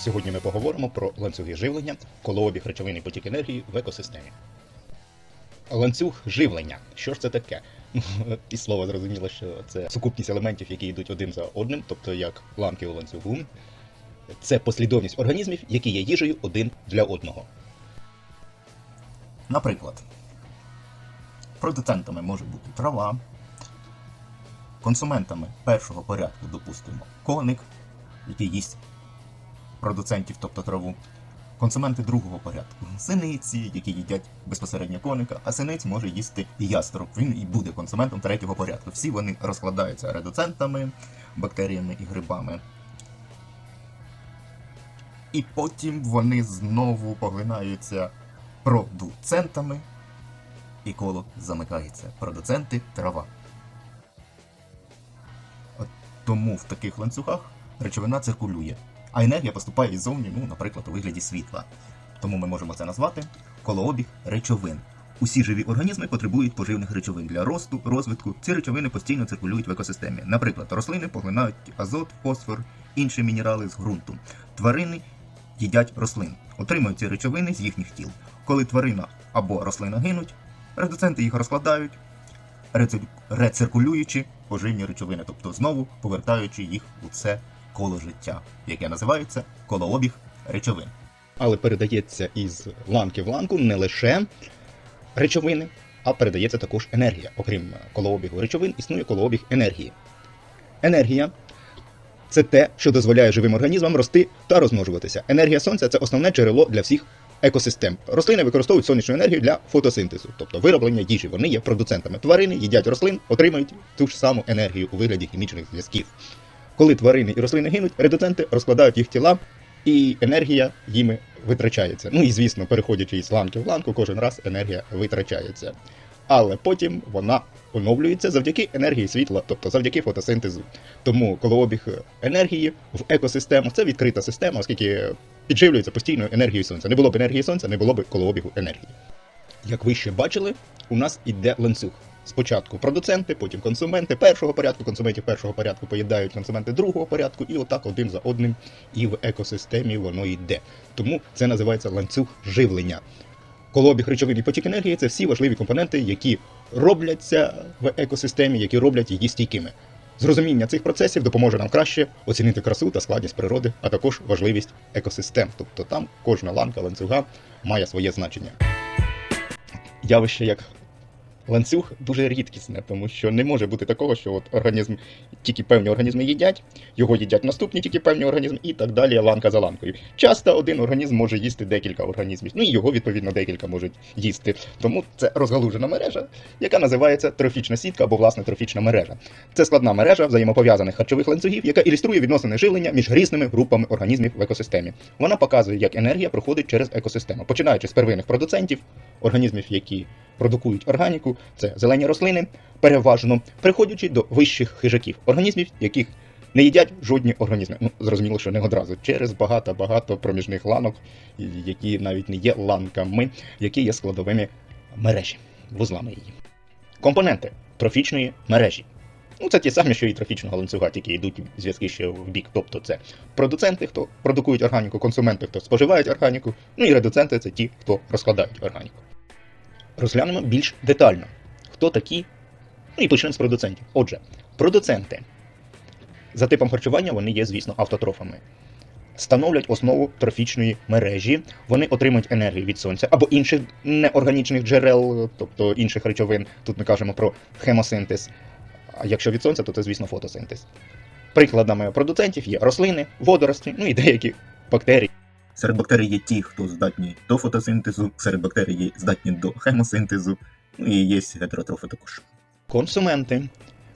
Сьогодні ми поговоримо про ланцюги живлення, колообіг речовин і потік енергії в екосистемі. Ланцюг живлення. Що ж це таке? Ну, І слово зрозуміло, що це сукупність елементів, які йдуть один за одним, тобто як ланки у ланцюгу. Це послідовність організмів, які є їжею один для одного. Наприклад, продуцентами може бути трава, консументами першого порядку, допустимо, коник, який їсть продуцентів, тобто траву. Консументи другого порядку синиці, які їдять безпосередньо коника, а синиць може їсти і яструб. Він і буде консументом третього порядку. Всі вони розкладаються редуцентами, бактеріями і грибами. І потім вони знову поглинаються продуцентами, і коло замикається. Продуценти трава. От тому в таких ланцюгах речовина циркулює, а енергія поступає іззовні, ну, наприклад, у вигляді світла. Тому ми можемо це назвати колообіг речовин. Усі живі організми потребують поживних речовин для росту, розвитку. Ці речовини постійно циркулюють в екосистемі. Наприклад, рослини поглинають азот, фосфор, інші мінерали з ґрунту. Тварини їдять рослин, отримують ці речовини з їхніх тіл. Коли тварина або рослина гинуть, редуценти їх розкладають, рециркулюючи поживні речовини, тобто знову повертаючи їх у це коло життя, яке називається колообіг речовин. Але передається із ланки в ланку не лише речовини, а передається також енергія. Окрім колообігу речовин, існує колообіг енергії. Енергія це те, що дозволяє живим організмам рости та розмножуватися. Енергія сонця це основне джерело для всіх екосистем. Рослини використовують сонячну енергію для фотосинтезу, тобто вироблення їжі. Вони є продуцентами. Тварини їдять рослин, отримують ту ж саму енергію у вигляді хімічних зв'язків. Коли тварини і рослини гинуть, редуценти розкладають їх тіла, і енергія їми витрачається. Ну і звісно, переходячи із ланки в ланку, кожен раз енергія витрачається. Але потім вона оновлюється завдяки енергії світла, тобто завдяки фотосинтезу. Тому колообіг енергії в екосистему це відкрита система, оскільки підживлюється постійною енергією сонця. Не було б енергії сонця, не було б колообігу енергії. Як ви ще бачили, у нас іде ланцюг. Спочатку продуценти, потім консументи першого порядку, консументів першого порядку поїдають консументи другого порядку, і отак один за одним і в екосистемі воно йде. Тому це називається ланцюг живлення. Колообіг речовин і потік енергії це всі важливі компоненти, які робляться в екосистемі, які роблять її стійкими. Зрозуміння цих процесів допоможе нам краще оцінити красу та складність природи, а також важливість екосистем. Тобто там кожна ланка ланцюга має своє значення. Явище як ланцюг дуже рідкісне, тому що не може бути такого, що от організм тільки певні організми їдять, його їдять наступні тільки певні організми, і так далі, ланка за ланкою. Часто один організм може їсти декілька організмів, ну і його відповідно декілька можуть їсти. Тому це розгалужена мережа, яка називається трофічна сітка або власне трофічна мережа. Це складна мережа взаємопов'язаних харчових ланцюгів, яка ілюструє відносини живлення між різними групами організмів в екосистемі. Вона показує, як енергія проходить через екосистему, починаючи з первинних продуцентів, організмів, які продукують органіку, це зелені рослини, переважно приходячи до вищих хижаків, організмів, яких не їдять жодні організми. Ну, зрозуміло, що не одразу, через багато-багато проміжних ланок, які навіть не є ланками, які є складовими мережі, вузлами її. Компоненти трофічної мережі. Ну, це ті самі, що і трофічного ланцюга, тільки йдуть зв'язки ще в бік. Тобто це продуценти, хто продукують органіку, консументи, хто споживають органіку, ну і редуценти це ті, хто розкладають органіку. Розглянемо більш детально, хто такі. Ну і почнемо з продуцентів. Отже, продуценти за типом харчування вони є, звісно, автотрофами. Становлять основу трофічної мережі, вони отримують енергію від сонця або інших неорганічних джерел, тобто інших речовин. Тут ми кажемо про хемосинтез. А якщо від сонця, то це, звісно, фотосинтез. Прикладами продуцентів є рослини, водорості, ну і деякі бактерії. Серед бактерій є ті, хто здатні до фотосинтезу, серед бактерій є здатні до хемосинтезу, ну і є гетеротрофи також. Консументи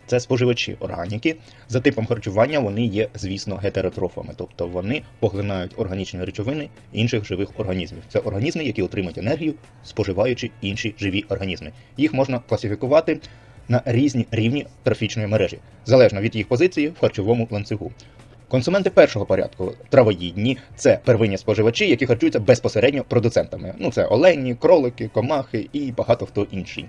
це споживачі органіки. За типом харчування вони є, звісно, гетеротрофами, тобто вони поглинають органічні речовини інших живих організмів. Це організми, які отримують енергію, споживаючи інші живі організми. Їх можна класифікувати на різні рівні трофічної мережі, залежно від їх позиції в харчовому ланцюгу. Консументи першого порядку травоїдні це первинні споживачі, які харчуються безпосередньо продуцентами. Ну це олені, кролики, комахи і багато хто інший.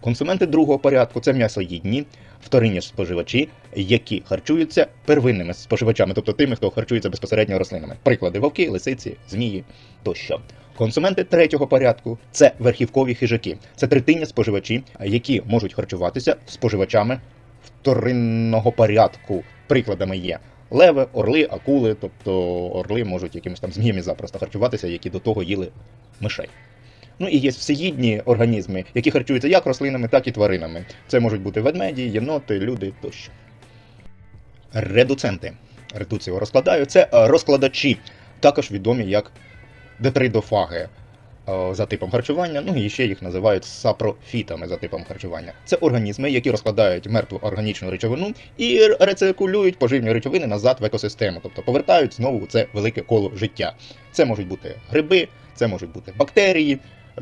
Консументи другого порядку це м'ясоїдні, вторинні споживачі, які харчуються первинними споживачами, тобто тими, хто харчується безпосередньо рослинами. Приклади вовки, лисиці, змії тощо. Консументи третього порядку це верхівкові хижаки. Це третинні споживачі, які можуть харчуватися споживачами вторинного порядку. Прикладами є леви, орли, акули, тобто орли можуть якимось там зміями запросто харчуватися, які до того їли мишей. Ну і є всеїдні організми, які харчуються як рослинами, так і тваринами. Це можуть бути ведмеді, єноти, люди тощо. Редуценти. Редуцію розкладаю. Це е, розкладачі, також відомі як детридофаги за типом харчування, ну і ще їх називають сапрофітами за типом харчування. Це організми, які розкладають мертву органічну речовину і рециркулюють поживні речовини назад в екосистему, тобто повертають знову це велике коло життя. Це можуть бути гриби, це можуть бути бактерії,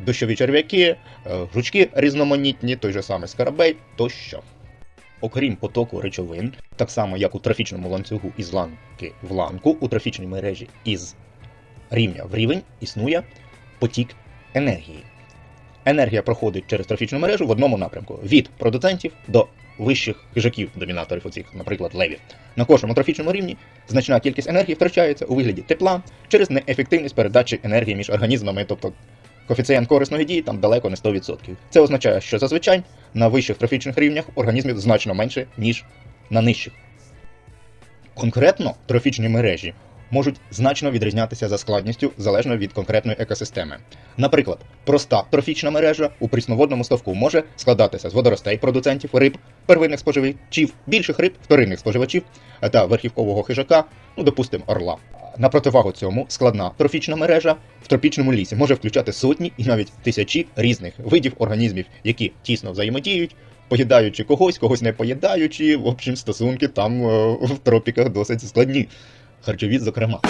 дощові черв'яки, е, жучки різноманітні, той же самий скарабей тощо. Окрім потоку речовин, так само як у трофічному ланцюгу із ланки в ланку, у трофічній мережі із рівня в рівень існує потік енергії. Енергія проходить через трофічну мережу в одному напрямку від продуцентів до вищих хижаків, домінаторів, оцих, наприклад, левів. На кожному трофічному рівні значна кількість енергії втрачається у вигляді тепла через неефективність передачі енергії між організмами, тобто коефіцієнт корисної дії там далеко не 100%. Це означає, що зазвичай на вищих трофічних рівнях організмів значно менше, ніж на нижчих. Конкретно трофічні мережі можуть значно відрізнятися за складністю залежно від конкретної екосистеми. Наприклад, проста трофічна мережа у прісноводному ставку може складатися з водоростей продуцентів риб, первинних споживачів, більших риб, вторинних споживачів та верхівкового хижака, ну допустимо, орла. На противагу цьому складна трофічна мережа в тропічному лісі може включати сотні і навіть тисячі різних видів організмів, які тісно взаємодіють, поїдаючи когось, когось не поїдаючи. В общем, стосунки там е, в тропіках досить складні. Харчові, зокрема.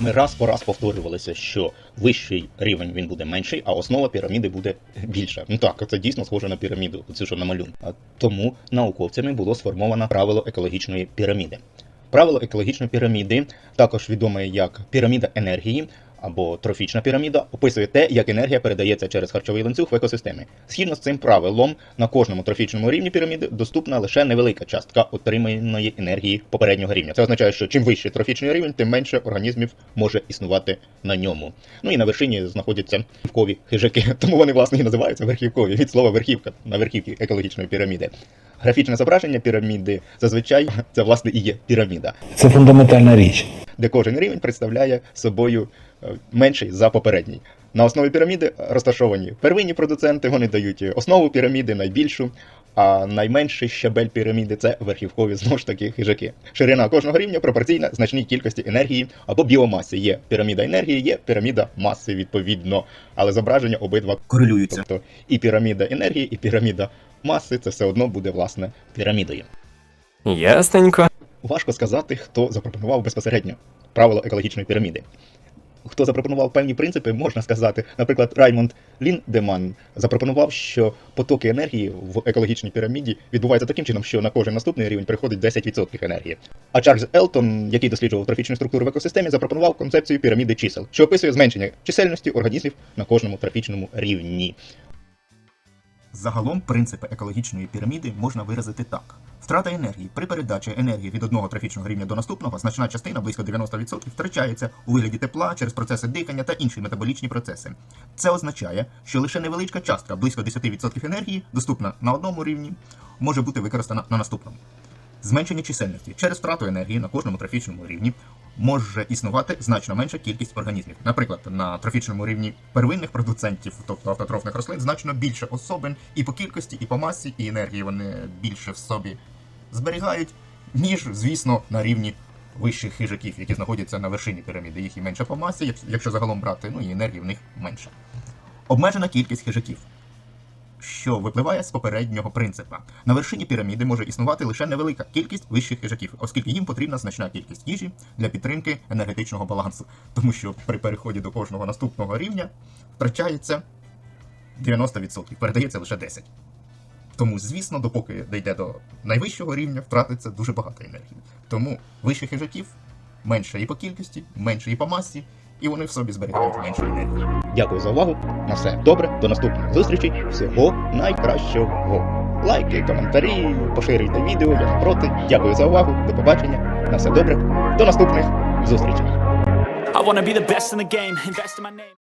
Ми раз по раз повторювалися, що вищий рівень він буде менший, а основа піраміди буде більша. Ну так, це дійсно схоже на піраміду, це що на малюнку. Тому науковцями було сформовано правило екологічної піраміди. Правило екологічної піраміди, також відоме як піраміда енергії або трофічна піраміда, описує те, як енергія передається через харчовий ланцюг в екосистемі. Згідно з цим правилом, на кожному трофічному рівні піраміди доступна лише невелика частка отриманої енергії попереднього рівня. Це означає, що чим вищий трофічний рівень, тим менше організмів може існувати на ньому. Ну і на вершині знаходяться верхівкові хижаки, тому вони власне і називаються верхівкові від слова верхівка на верхівці екологічної піраміди. Графічне зображення піраміди зазвичай це власне і є піраміда Це фундаментальна річ. де кожен рівень представляє собою менший за попередній. На основі піраміди розташовані первинні продуценти, вони дають основу піраміди найбільшу, а найменший щабель піраміди це верхівкові знову ж таки хижаки. Ширина кожного рівня пропорційна значній кількості енергії або біомаси. Є піраміда енергії, є піраміда маси відповідно, але зображення обидва Корелюються. Тобто і піраміда енергії, і піраміда маси це все одно буде власне пірамідою. Ясненько. Важко сказати, хто запропонував безпосередньо правило екологічної піраміди. Хто запропонував певні принципи, можна сказати. Наприклад, Раймонд Ліндеман запропонував, що потоки енергії в екологічній піраміді відбуваються таким чином, що на кожен наступний рівень приходить 10% енергії. А Чарльз Елтон, який досліджував трофічну структуру в екосистемі, запропонував концепцію піраміди чисел, що описує зменшення чисельності організмів на кожному трофічному рівні. Загалом принципи екологічної піраміди можна виразити так: втрата енергії при передачі енергії від одного трофічного рівня до наступного, значна частина, близько 90%, втрачається у вигляді тепла через процеси дихання та інші метаболічні процеси. Це означає, що лише невеличка частка, близько 10% енергії, доступна на одному рівні, може бути використана на наступному. Зменшення чисельності через втрату енергії на кожному трофічному рівні може існувати значно менша кількість організмів. Наприклад, на трофічному рівні первинних продуцентів, тобто автотрофних рослин, значно більше особин і по кількості, і по масі, і енергії вони більше в собі зберігають, ніж, звісно, на рівні вищих хижаків, які знаходяться на вершині піраміди. Їх і менше по масі, якщо загалом брати, ну і енергії в них менше. Обмежена кількість хижаків що випливає з попереднього принципа. На вершині піраміди може існувати лише невелика кількість вищих хижаків, оскільки їм потрібна значна кількість їжі для підтримки енергетичного балансу, тому що при переході до кожного наступного рівня втрачається 90%, передається лише 10%. Тому, звісно, допоки дійде до найвищого рівня, втратиться дуже багато енергії. Тому вищих хижаків менше і по кількості, менше і по масі, і вони в собі зберігають меншу енергію. Дякую за увагу. На все добре. До наступних зустрічей. Всього найкращого. Лайки, коментарі, поширюйте відео, я не проти. Дякую за увагу. До побачення. На все добре. До наступних зустрічей. I wanna be the best in the game, invest in my name.